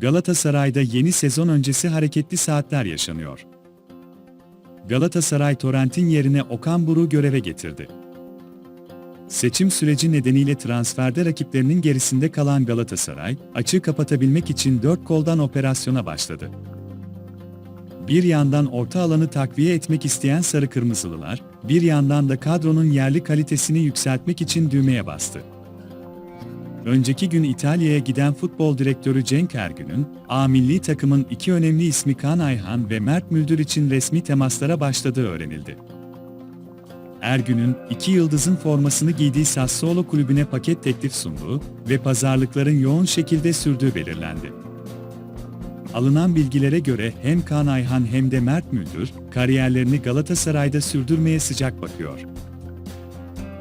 Galatasaray'da yeni sezon öncesi hareketli saatler yaşanıyor. Galatasaray Torrent'in yerine Okan Buruk'u göreve getirdi. Seçim süreci nedeniyle transferde rakiplerinin gerisinde kalan Galatasaray, açığı kapatabilmek için dört koldan operasyona başladı. Bir yandan orta alanı takviye etmek isteyen Sarı Kırmızılılar, bir yandan da kadronun yerli kalitesini yükseltmek için düğmeye bastı. Önceki gün İtalya'ya giden futbol direktörü Cenk Ergün'ün, A milli takımın iki önemli ismi Kaan Ayhan ve Mert Müldür için resmi temaslara başladığı öğrenildi. Ergün'ün iki yıldızın formasını giydiği Sassuolo kulübüne paket teklif sunduğu ve pazarlıkların yoğun şekilde sürdüğü belirlendi. Alınan bilgilere göre hem Kaan Ayhan hem de Mert Müldür, kariyerlerini Galatasaray'da sürdürmeye sıcak bakıyor.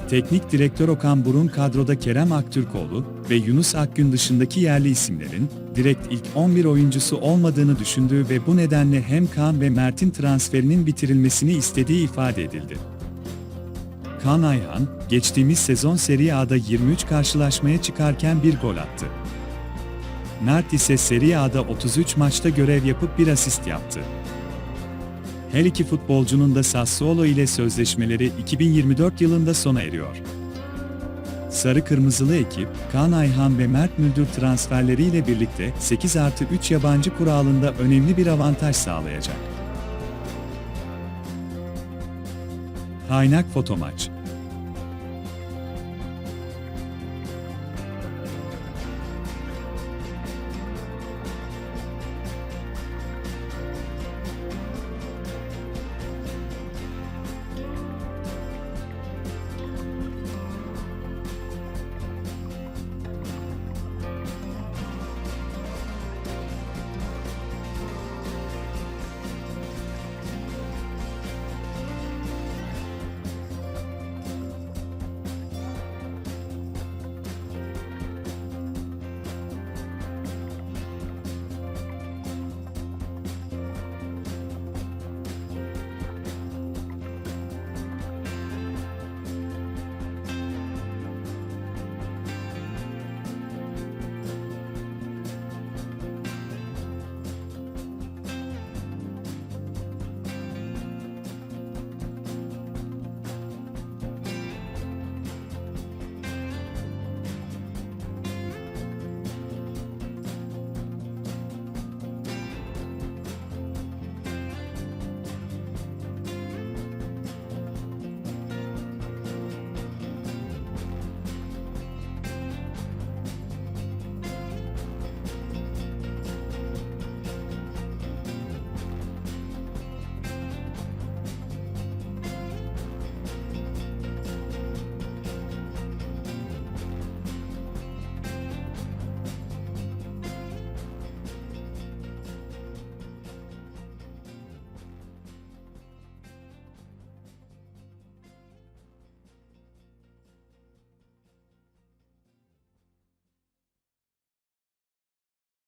Teknik direktör Okan Burun kadroda Kerem Aktürkoğlu ve Yunus Akgün dışındaki yerli isimlerin direkt ilk 11 oyuncusu olmadığını düşündüğü ve bu nedenle hem Kaan ve Mert'in transferinin bitirilmesini istediği ifade edildi. Kaan Ayhan, geçtiğimiz sezon Serie A'da 23 karşılaşmaya çıkarken bir gol attı. Mert ise Serie A'da 33 maçta görev yapıp bir asist yaptı. Her iki futbolcunun da Sassuolo ile sözleşmeleri 2024 yılında sona eriyor. Sarı Kırmızılı ekip, Kaan Ayhan ve Mert Müldür transferleriyle birlikte 8 artı 3 yabancı kuralında önemli bir avantaj sağlayacak. Kaynak Fotomaç